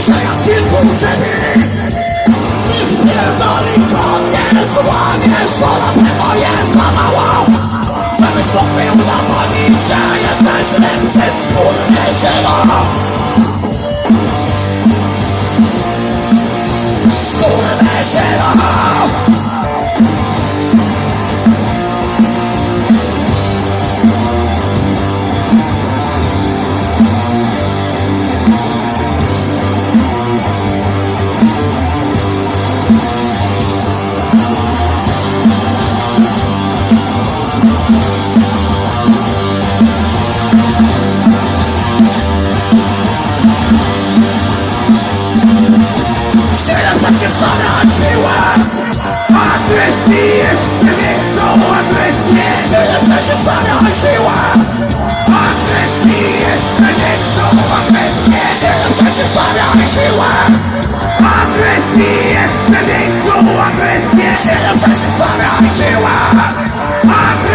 uczeni I wpierdoli co nie złamiesz Wola tego jest za mało. Żebyś mógł mi udowodnić, że jesteś lepszy skurwysynu Skurwysynu Zaciężona siła Agresji jeszcze większą agresję Siedem zaciężona siła Agresji jeszcze większą agresję Siedem zaciężona siła Agresji jeszcze większą agresję Siedem zaciężona siła Agresji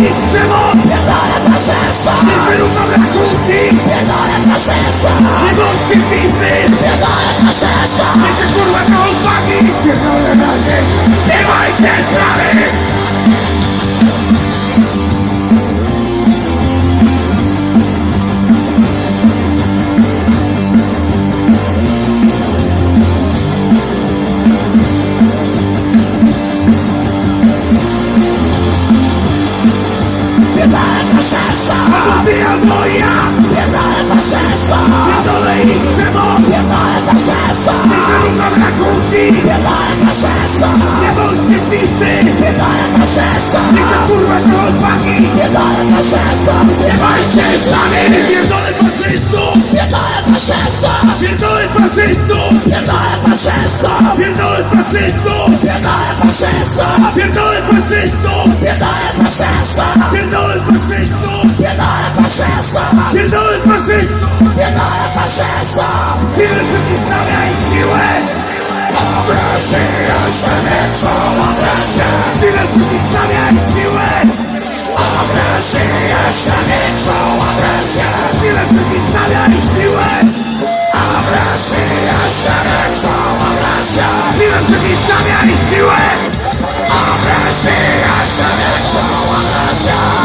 Ich przemoc Pierdolę faszysta Nie wyrównam rachunki! Pierdolę faszysta Nie bądźcie pizdy! Pierdolę faszysta Wiecie kurwa to odwagi! Pierdolę razy Zrywaj się szlamy faszysta Nie bądźcie pizdy Pierdolę faszysta Wiecie kurwa to odwagi Pierdolę faszysta Zrywajcie szlamy Pierdolę faszystów. Pierdolę faszysta Pierdolę faszystów. Pierdolę faszysta Pierdolę faszystów. Pierdolę faszysta Pierdolę faszystów. Pierdolę faszysta Pierdolę faszystów. Pierdolę faszysta Pierdolę faszystów. Pierdolę faszysta Siłę przeciwstawia i siłę Agresję, jeszcze większą agresję Siłę przeciwstawia siłę Agresję, jeszcze większą agresję Siłę przeciwstawia siłę Agresję, jeszcze większą agresję Siłę przeciwstawia siłę Agresję, jeszcze większą agresję